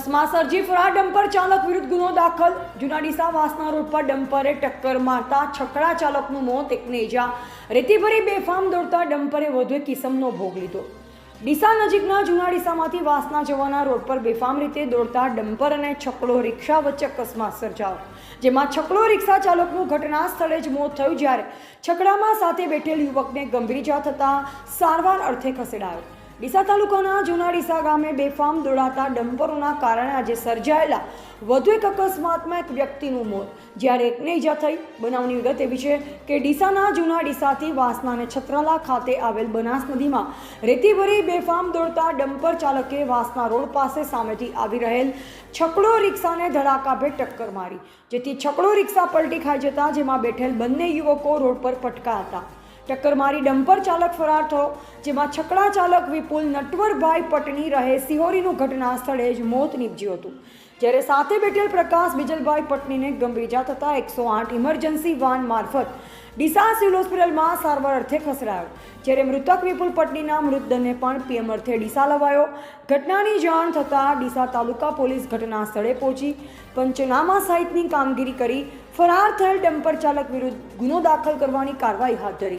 અકસ્માત સર્જી ફરાર ડમ્પર ચાલક વિરુદ્ધ ગુનો દાખલ. જૂના ડીસા વાસના રોડ પર ડમ્પરે ટક્કર મારતા છકડા ચાલકનું મોત એકને ઇજા રેતીભરી બેફામ દોડતા ડમ્પરે વધુ એક કિસમનો ભોગ લીધો. ડીસા નજીકના જૂના ડીસામાંથી વાસના જવાના રોડ પર બેફામ રીતે દોડતા ડમ્પર અને છકડો રિક્ષા વચ્ચે અકસ્માત સર્જાયો, જેમાં છકડો રિક્ષા ચાલકનું ઘટના સ્થળે જ મોત થયું જ્યારે છકડામાં સાથે બેઠેલ યુવકને ગંભીર ઇજા થતાં સારવાર અર્થે ખસેડાયો. ડીસા તાલુકાના જૂના ડીસા ગામે બેફામ દોડાતા ડમ્પરોના કારણે આજે સર્જાયેલા વધુ એક અકસ્માતમાં એક વ્યક્તિનું મોત. જ્યારે એકને ઈજા થઈ, બનાવની વિગત એવી છે કે ડીસાના જૂના ડીસાથી વાસના અને છત્રાલા ખાતે આવેલ બનાસ નદીમાં રેતી ભરી બેફામ દોડતા ડમ્પર ચાલકે વાસના રોડ પાસે સામેથી આવી રહેલ છકડો રિક્ષાને ધડાકાભેર ટક્કર મારી, જેથી છકડો રિક્ષા પલટી ખાઈ જતા જેમાં બેઠેલ બંને યુવકો રોડ પર પટકા હતા ટક્કર મારી ડમ્પર ચાલક ફરાર થયો, જેમાં છકડા ચાલક વિપુલ નટવરભાઈ પટણી રહે સિહોરીનું ઘટના સ્થળે જ મોત નીપજ્યું હતું. જ્યારે સાથે બેઠેલ પ્રકાશ બિજલભાઈ પટણીને ગંભીર ઇજા થતાં એકસો આઠ ઇમરજન્સી વાન મારફત ડીસા સિવિલ હોસ્પિટલમાં સારવાર અર્થે ખસેડાયો. જ્યારે મૃતક વિપુલ પટણીના મૃતદેહને પણ પીએમ અર્થે ડીસા લવાયો. ઘટનાની જાણ થતાં ડીસા તાલુકા પોલીસ ઘટના સ્થળે પહોંચી. પંચનામા સહિતની કામગીરી કરી ફરાર થયેલ ડમ્પર ચાલક વિરુદ્ધ ગુનો દાખલ કરવાની કાર્યવાહી હાથ ધરી.